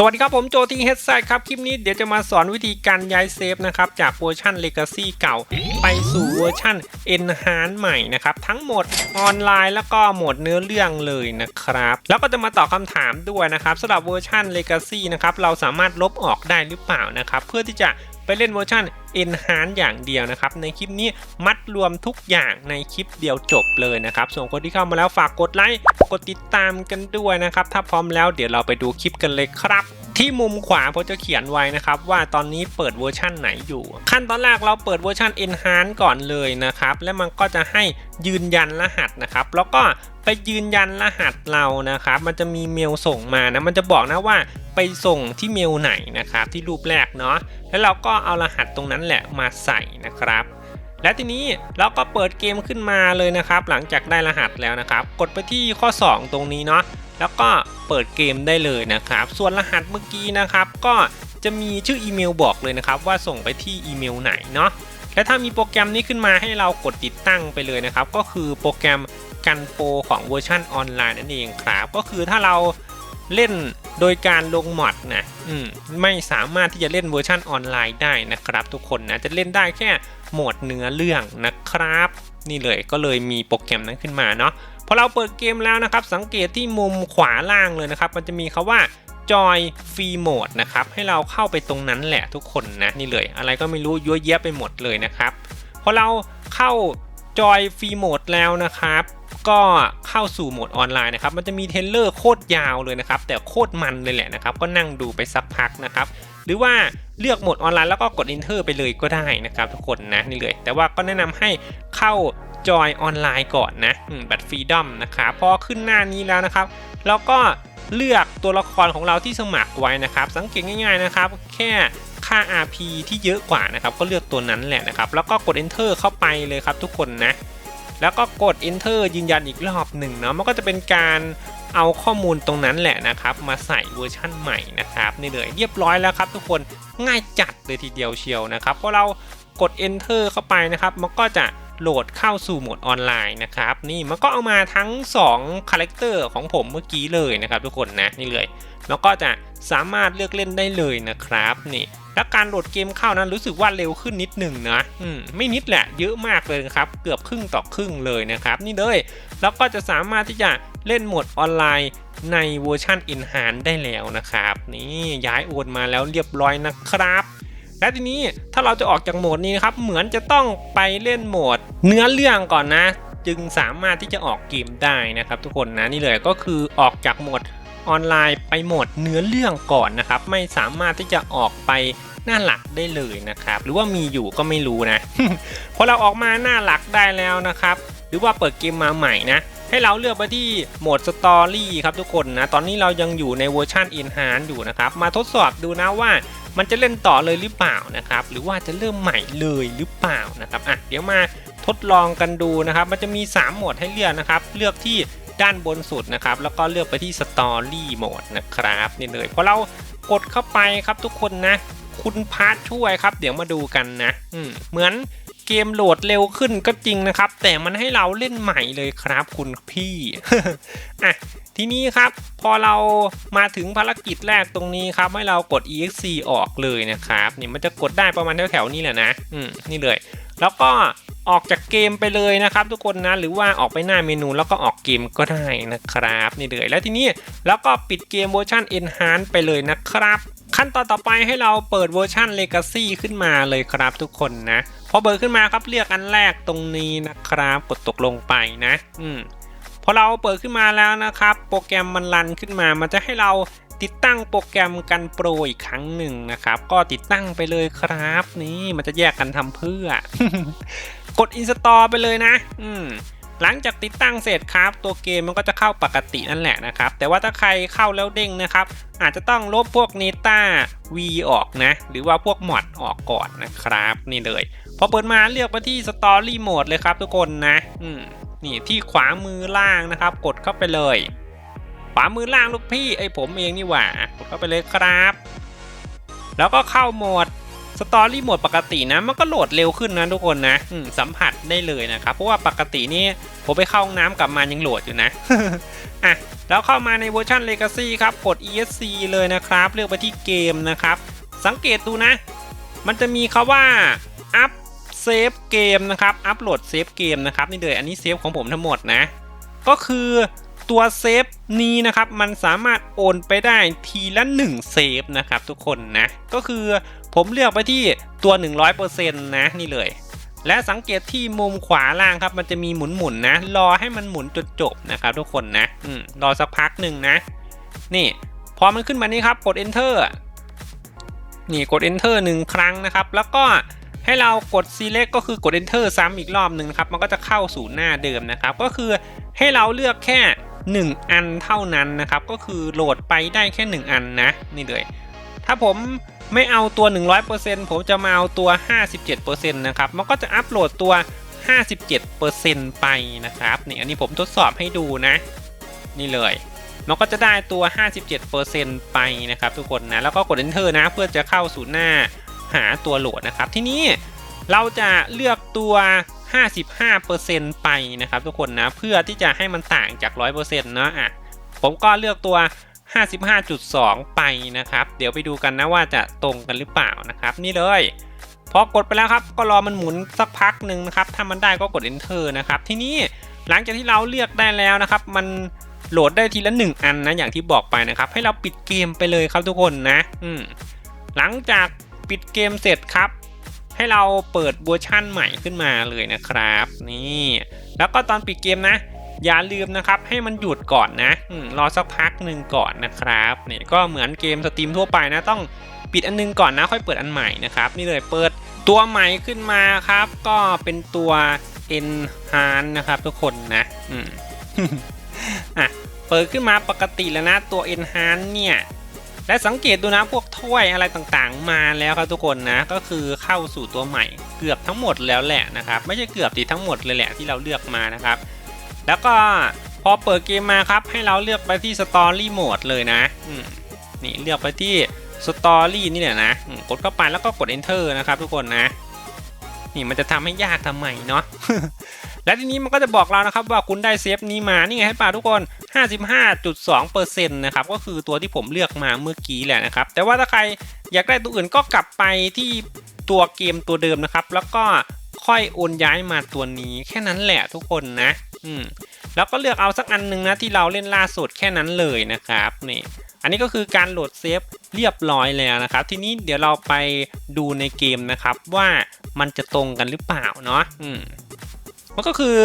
สวัสดีครับผมโจทีเฮดไซครับ คลิปนี้เดี๋ยวจะมาสอนวิธีการย้ายเซฟนะครับ จากเวอร์ชัน Legacy เก่า ไปสู่เวอร์ชัน Enhance ใหม่นะครับ ทั้งหมดออนไลน์แล้วก็โหมดเนื้อเรื่องเลยนะครับ แล้วก็จะมาตอบคำถามด้วยนะครับสำหรับเวอร์ชัน Legacy นะครับ เราสามารถลบออกได้หรือเปล่านะครับ เพื่อที่จะ ไปเล่นเวอร์ชัน Enhance อย่างเดียวนะครับ ในคลิปนี้มัดรวมทุกอย่างในคลิปเดียวจบเลยนะครับ ส่วนคนที่เข้ามาแล้วฝากกดไลค์ กดติดตามกันด้วยนะครับ ถ้าพร้อมแล้วเดี๋ยวเราไปดูคลิปกันเลยครับ ที่มุมขวาผมจะเขียนไว้นะครับว่าตอนนี้เปิดเวอร์ชั่นไหนอยู่ ขั้นตอนแรกเราเปิดเวอร์ชัน Enhance ก่อนเลยนะครับ และมันก็จะให้ยืนยันรหัสนะครับ แล้วก็ไปยืนยันรหัสเรานะครับ มันจะมีเมลส่งมานะมันจะบอกนะว่าไปส่งที่เมลไหนนะครับที่รูปแรกเนาะแล้วเราก็เอารหัสตรงนั้นแหละมาใส่นะครับ และทีนี้เราก็เปิดเกมขึ้นมาเลยนะครับ หลังจากได้รหัสแล้วนะครับ กดไปที่ข้อ 2 ตรงนี้เนาะแล้วก็เปิดเกมได้เลยนะครับ ส่วนรหัสเมื่อกี้นะครับ ก็จะมีชื่ออีเมลบอกเลยนะครับว่าส่งไปที่อีเมลไหนเนาะและถ้ามีโปรแกรมนี้ขึ้นมาให้เรากดติดตั้งไปเลยนะครับ ก็คือโปรแกรมกันโปรของเวอร์ชันออนไลน์นั่นเองครับ ก็คือถ้าเราเล่นโดยการลงมอดนะอืมไม่สามารถที่จะเล่นเวอร์ชันออนไลน์ได้นะครับ ทุกคนนะจะเล่นได้แค่ โหมดเนื้อเรื่องนะครับ นี่เลยก็เลยมีโปรแกรมนั้นขึ้นมาเนาะพอเราเปิดเกมแล้วนะครับ สังเกตที่มุมขวาล่างเลยนะครับ มันจะมีคาว่า Joy Free Mode นะครับ ให้เราเข้าไปตรงนั้นแหละทุกคนนะนี่เลย อะไรก็ไม่รู้ยั่วเยะไปหมดเลยนะครับพอเราเข้า Joy Free Mode แล้วนะครับ ก็เข้าสู่โหมดออนไลน์นะครับ มันจะมีเทเลอร์โคตรยาวเลยนะครับ แต่โคตรมันเลยแหละนะครับ ก็นั่งดูไปสักพักนะครับ หรือว่าเลือกโหมดออนไลน์แล้วก็กด Enter ไปเลยก็ได้นะครับทุกคนนะนี่เลย แต่ว่าก็แนะนำให้เข้าจอยออนไลน์ก่อนนะบัตรฟรีดอมนะครับพอขึ้นหน้านี้แล้วนะครับ แล้วก็เลือกตัวละครของเราที่สมัครไว้นะครับ สังเกตง่ายๆนะครับ แค่ค่า RP ที่เยอะกว่านะครับ ก็เลือกตัวนั้นแหละนะครับ แล้วก็กด Enter เข้าไปเลยครับทุกคนนะ แล้วก็กด Enter ยืนยันอีกรอบหนึ่งเนาะมันก็จะเป็นการ เอาข้อมูลตรงนั้นแหละนะครับ มาใส่เวอร์ชั่นใหม่นะครับนี่เลยเรียบร้อยแล้วครับ ทุกคนง่ายจัดเลยทีเดียวเชียวนะครับพอเรากด Enter เข้าไปนะครับ มันก็จะโหลดเข้าสู่โหมดออนไลน์นะครับ นี่มันก็เอามาทั้ง2คาแรคเตอร์ของผมเมื่อกี้เลยนะครับ ทุกคนนะนี่เลยแล้วก็จะสามารถเลือกเล่นได้เลยนะครับนี่แล้วการโหลดเกมเข้านั้นรู้สึกว่าเร็วขึ้นนิดหนึ่งนะอืมไม่นิดแหละเยอะมากเลยครับ เกือบครึ่งต่อครึ่งเลยนะครับ นี่เลยแล้วก็จะสามารถที่จะ เล่นโหมดออนไลน์ในเวอร์ชัน Enhance ได้แล้วนะครับ นี่ย้ายโอนมาแล้วเรียบร้อยนะครับและทีนี้ถ้าเราจะออกจากโหมดนี้นะครับเหมือนจะต้องไปเล่นโหมด เนื้อเรื่องก่อนนะ จึงสามารถที่จะออกเกมได้นะครับทุกคนนะนี่เลยก็คือออกจากโหมดออนไลน์ไปโหมดเนื้อเรื่องก่อนนะครับ ไม่สามารถที่จะออกไปหน้าหลักได้เลยนะครับ หรือว่ามีอยู่ก็ไม่รู้นะพอเราออกมาหน้าหลักได้แล้วนะครับ หรือว่าเปิดเกมมาใหม่นะ ให้เราเลือกไปที่โหมดสตอรี่ครับทุกคนนะ ตอนนี้เรายังอยู่ในเวอร์ชัน Enhance อยู่นะครับ มาทดสอบดูนะว่ามันจะเล่นต่อเลยหรือเปล่านะครับ หรือว่าจะเริ่มใหม่เลยหรือเปล่านะครับอะเดี๋ยวมาทดลองกันดูนะครับ มันจะมี 3 โหมดให้เลือกนะครับ เลือกที่ด้านบนสุดนะครับ แล้วก็เลือกไปที่สตอรี่โหมดนะครับนี่เลยพอเรากดเข้าไปครับทุกคนนะ คุณพาร์ทช่วยครับ เดี๋ยวมาดูกันนะ อืมเหมือน เกมโหลดเร็วขึ้นก็จริงนะครับ แต่มันให้เราเล่นใหม่เลยครับคุณพี่อะทีนี้ครับพอเรามาถึงภารกิจแรกตรงนี้ครับให้เรากด exc ออกเลยนะครับนี่มันจะกดได้ประมาณแถวๆนี้แหละนะอืมนี่เลย แล้วก็ออกจากเกมไปเลยนะครับ ทุกคนนะหรือว่าออกไปหน้าเมนูแล้วก็ออกเกมก็ได้นะครับนี่เลยแล้วทีนี้แล้วก็ปิดเกมเวอร์ชัน Enhance ไปเลยนะครับ ขั้นตอนต่อไปให้เราเปิดเวอร์ชัน Legacy ขึ้นมาเลยครับทุกคนนะพอเบิร์ขึ้นมาครับเลือกอันแรกตรงนี้นะครับ กดตกลงไปนะ อืมพอเราเปิดขึ้นมาแล้วนะครับ โปรแกรมมันรันขึ้นมา มันจะให้เราติดตั้งโปรแกรมกันโปรอีกครั้งหนึ่งนะครับ ก็ติดตั้งไปเลยครับนี่มันจะแยกกันทำเพื่อ กด install ไปเลยนะ อืม หลังจากติดตั้งเสร็จครับตัวเกมมันก็จะเข้าปกตินั่นแหละนะครับแต่ว่าถ้าใครเข้าแล้วเด้งนะครับอาจจะต้องลบพวก Neta V ออกนะ หรือว่าพวกมอดออกก่อนนะครับนี่เลยพอเปิดมาเลือกไปที่ Story Mode เลยครับทุกคนนะอืมนี่ที่ขวามือล่างนะครับ กดเข้าไปเลย ขวามือล่างลูกพี่ไอผมเองนี่หว่ากดเข้าไปเลยครับ แล้วก็เข้าโหมด สตอรี่โหมดปกตินะมันก็โหลดเร็วขึ้นนะทุกคนนะสัมผัสได้เลยนะครับ เพราะว่าปกตินี่ผมไปเข้าห้องน้ำกลับมายังโหลดอยู่นะอะแล้วเข้ามาในเวอร์ชัน Legacy ครับกด ESC เลยนะครับ เลือกไปที่เกมนะครับ สังเกตดูนะ มันจะมีคาว่า up save เกมนะครับอัปโหลดเซฟเกมนะครับนี่เลยอันนี้เซฟของผมทั้งหมดนะ ก็คือตัวเซฟนี้นะครับ มันสามารถโอนไปได้ทีละ 1 เซฟนะครับทุกคนนะ ก็คือ ผมเลือกไปที่ตัว 100%นะนี่เลย และสังเกตที่มุมขวาล่างครับ มันจะมีหมุนๆนะรอให้มันหมุนจนจบนะครับทุกคนนะอืมรอสักพักหนึ่งนะ นี่ พอมันขึ้นมานี้ครับกด enter นี่กด enter หนึ่งครั้งนะครับ แล้วก็ให้เรากด select ก็คือกด enter ซ้ำอีกรอบหนึ่งครับ มันก็จะเข้าสู่หน้าเดิมนะครับ ก็คือให้เราเลือกแค่ 1 อันเท่านั้นนะครับ ก็คือโหลดไปได้แค่ 1 อันนะ นี่เลย ถ้าผม ไม่เอาตัว 100%ผมจะมาเอาตัว 57%นะครับ มันก็จะอัปโหลดตัว 57%ไปนะครับ นี่อันนี้ผมทดสอบให้ดูนะ นี่เลย มันก็จะได้ตัว 57%ไปนะครับทุกคนนะ แล้วก็กด enter นะ เพื่อจะเข้าสู่หน้าหาตัวโหลดนะครับ ที่นี้เราจะเลือกตัว 55%ไปนะครับทุกคนนะ เพื่อที่จะให้มันต่างจาก 100%เนาะอะผมก็เลือกตัว 55.2 ไปนะครับ เดี๋ยวไปดูกันนะว่าจะตรงกันหรือเปล่านะครับ นี่เลยพอกดไปแล้วครับก็รอมันหมุนสักพักหนึ่งนะครับถ้ามันได้ก็กด enter นะครับทีนี้หลังจากที่เราเลือกได้แล้วนะครับ มันโหลดได้ทีละ 1 อันนะอย่างที่บอกไปนะครับ ให้เราปิดเกมไปเลยครับทุกคนนะอืมหลังจากปิดเกมเสร็จครับ ให้เราเปิดเวอร์ชั่นใหม่ขึ้นมาเลยนะครับ นี่ แล้วก็ตอนปิดเกมนะ อย่าลืมนะครับให้มันหยุดก่อนนะรอสักพักหนึ่งก่อนนะครับนี่ก็เหมือนเกมสตรีมทั่วไปนะต้องปิดอันนึงก่อนนะค่อยเปิดอันใหม่นะครับนี่เลยเปิดตัวใหม่ขึ้นมาครับ ก็เป็นตัว Enhance นะครับทุกคนนะอืมอะเปิดขึ้นมาปกติแล้วนะตัว Enhance เนี่ยและสังเกตดูนะพวกถ้วยอะไรต่างๆ มาแล้วครับทุกคนนะก็คือเข้าสู่ตัวใหม่เกือบทั้งหมดแล้วแหละนะครับ ไม่ใช่เกือบติทั้งหมดเลยแหละที่เราเลือกมานะครับ แล้วก็พอเปิดเกมมาครับ ให้เราเลือกไปที่ Story Mode เลยนะนี่เลือกไปที่ Story นี่แหละนะกดเข้าไปแล้วก็กด Enter นะครับ ทุกคนนะ นี่มันจะทำให้ยากทำไมเนาะและทีนี้มันก็จะบอกเรานะครับว่าคุณได้เซฟนี้มานี่ไงให้ป่าทุกคน 55.2%นะครับก็คือตัวที่ผมเลือกมาเมื่อกี้แหละนะครับ แต่ว่าถ้าใครอยากได้ตัวอื่นก็กลับไปที่ตัวเกมตัวเดิมนะครับ แล้วก็ ค่อยโอนย้ายมาตัวนี้แค่นั้นแหละทุกคนนะ อืมแล้วก็เลือกเอาสักอันหนึ่งนะที่เราเล่นล่าสุดแค่นั้นเลยนะครับนี่อันนี้ก็คือการโหลดเซฟเรียบร้อยแล้วนะครับ ทีนี้เดี๋ยวเราไปดูในเกมนะครับว่ามันจะตรงกันหรือเปล่าเนาะอืมมันก็คือ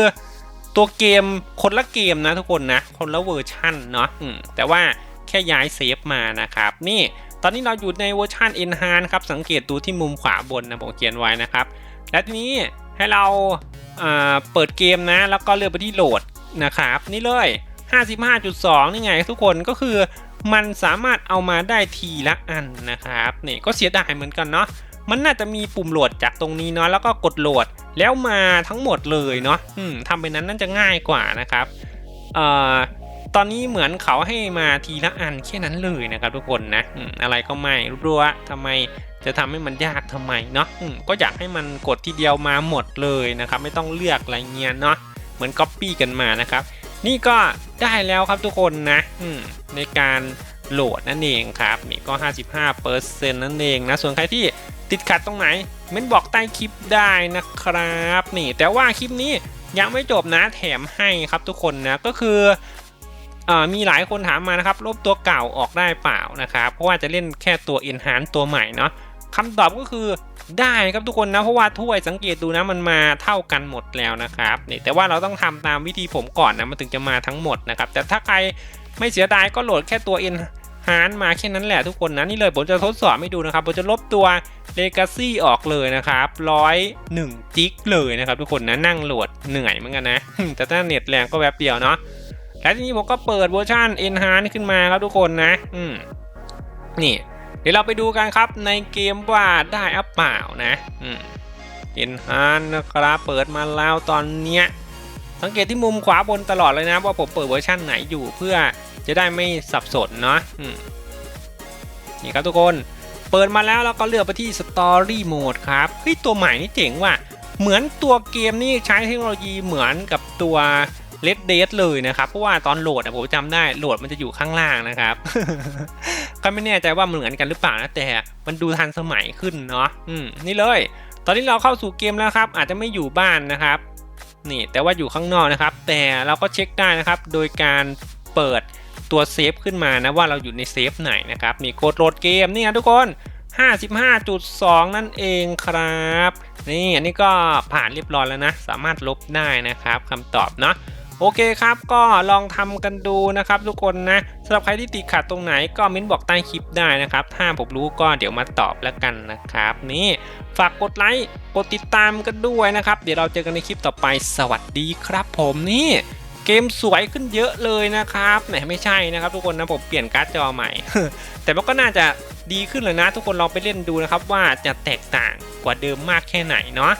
ตัวเกมคนละเกมนะทุกคนนะ คนละเวอร์ชันเนาะอืมแต่ว่าแค่ย้ายเซฟมานะครับ นี่ตอนนี้เราอยู่ในเวอร์ชัน Enhance ครับ สังเกตดูที่มุมขวาบนนะผมเขียนไว้นะครับ และทีนี้ให้เราเปิดเกมนะ แล้วก็เลือกไปที่โหลดนะครับ นี่เลย 55.2 นี่ไงทุกคนก็คือมันสามารถเอามาได้ทีละอันนะครับนี่ก็เสียดายเหมือนกันเนาะมันน่าจะมีปุ่มโหลดจากตรงนี้เนาะแล้วก็กดโหลดแล้วมาทั้งหมดเลยเนาะทำไปนั้นน่าจะง่ายกว่านะครับเอ่อ ตอนนี้เหมือนเขาให้มาทีละอันแค่นั้นเลยนะครับทุกคนนะอะไรก็ไม่รู้ว่าทำไมจะทำให้มันยากทำไมเนาะก็อยากให้มันกดทีเดียวมาหมดเลยนะครับ ไม่ต้องเลือกอะไรเงี้ยเนาะเหมือนก๊อปปี้กันมานะครับ นี่ก็ได้แล้วครับทุกคนนะในการโหลดนั่นเองครับนี่ก็ 55%นั่นเองนะส่วนใครที่ติดขัดตรงไหนเม้นบอกใต้คลิปได้นะครับ นี่แต่ว่าคลิปนี้ยังไม่จบนะแถมให้ครับทุกคนนะก็คือ มีหลายคนถามมานะครับลบตัวเก่าออกได้เปล่านะครับเพราะว่าจะเล่นแค่ตัว Enhance ตัวใหม่เนาะคำตอบก็คือได้ครับทุกคนนะเพราะว่าถ้วยสังเกตดูนะมันมาเท่ากันหมดแล้วนะครับนี่แต่ว่าเราต้องทำตามวิธีผมก่อนนะมันถึงจะมาทั้งหมดนะครับแต่ถ้าใครไม่เสียดายก็โหลดแค่ตัว Enhance มาแค่นั้นแหละทุกคนนะนี่เลยผมจะทดสอบให้ดูนะครับผมจะลบตัว Legacy ออกเลยนะครับร้อยหนึ่งจิกเลยนะครับทุกคนนะนั่งโหลดเหนื่อยเหมือนกันนะแต่ถ้าเน็ตแรงก็แวบเดียวเนาะ และทีนี้ผมก็เปิดเวอร์ชัน Enhance ขึ้นมาครับทุกคนนะ อืม นี่ เดี๋ยวเราไปดูกันครับในเกมว่าได้อัปเปล่านะ อืม Enhance นะครับ เปิดมาแล้วตอนเนี้ย สังเกตที่มุมขวาบนตลอดเลยนะ ว่าผมเปิดเวอร์ชันไหนอยู่เพื่อจะได้ไม่สับสนเนาะอืมนี่ครับทุกคน เปิดมาแล้วเราก็เลือกไปที่ Story Mode ครับเฮ้ยตัวใหม่นี่เจ๋งว่ะ เหมือนตัวเกมนี่ใช้เทคโนโลยีเหมือนกับตัว Red Dead เลยนะครับ เพราะว่าตอนโหลดอะผมจำได้โหลดมันจะอยู่ข้างล่างนะครับก็ไม่แน่ใจว่ามันเหมือนกันหรือเปล่านะแต่มันดูทันสมัยขึ้นเนาะอืมนี่เลย ตอนนี้เราเข้าสู่เกมแล้วครับ อาจจะไม่อยู่บ้านนะครับ นี่แต่ว่าอยู่ข้างนอกนะครับ แต่เราก็เช็คได้นะครับ โดยการเปิดตัวเซฟขึ้นมานะว่าเราอยู่ในเซฟไหนนะครับมีกดโหลดเกมนี่นะทุกคน 55.2 นั่นเองครับ นี่อันนี้ก็ผ่านเรียบร้อยแล้วนะ สามารถลบได้นะครับคำตอบเนาะ โอเคครับก็ลองทำกันดูนะครับทุกคนนะสำหรับใครที่ติดขัดตรงไหนก็เม้นบอกใต้คลิปได้นะครับ ถ้าผมรู้ก็เดี๋ยวมาตอบแล้วกันนะครับ นี่ฝากกดไลค์กดติดตามกันด้วยนะครับ เดี๋ยวเราเจอกันในคลิปต่อไปสวัสดีครับผมนี่เกมสวยขึ้นเยอะเลยนะครับไหนไม่ใช่นะครับ ทุกคนนะผมเปลี่ยนการ์ดจอใหม่ แต่มันก็น่าจะดีขึ้นเลยนะ ทุกคนลองไปเล่นดูนะครับว่าจะแตกต่างกว่าเดิมมากแค่ไหนเนาะ